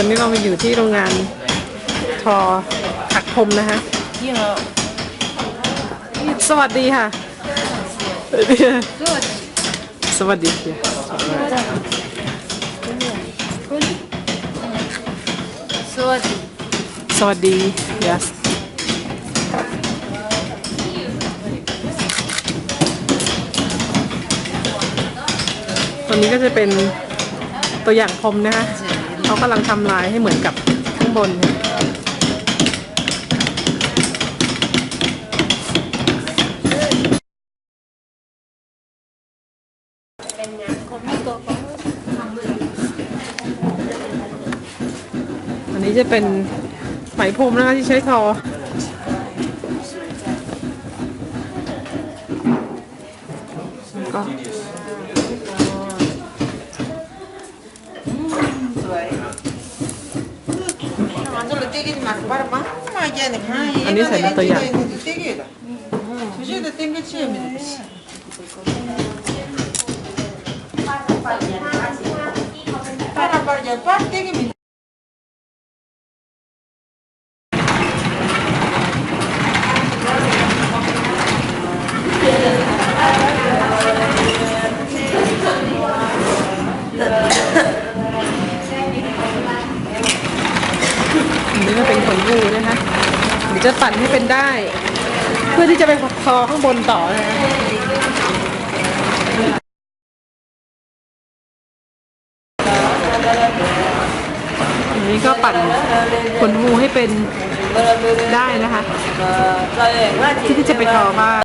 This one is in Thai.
ตอนนี้เรามาอยู่ที่โรงงานทอถักพรมนะคะนี่เหรอสวัสดีค่ะ สวัสดีค่ะสวัสดีสวัสดี yes ตัวนี้ก็จะเป็นตัวอย่างพรมนะคะ เขากำลังทำลายให้เหมือนกับข้างบนค่ะอันนี้จะเป็นไหมพรมนะคะที่ใช้ทอก็ สวยมันจะเลยเจ๊กินมาบ้างมั้งมาเย็นให้อันนี้ใส่เป็นตัวอย่างเจ๊กินละผู้ชายจะเต้นก็เชื่อมัน para para ya parte que me อันนี้ก็เป็นขนงูนะคะเดี๋ยวจะปั่นให้เป็นได้ เพื่อที่จะไปทอข้างบนต่อนะคะอันนี้ก็ปั่นขนงูให้เป็นได้นะคะที่ที่จะไปทอบ้าง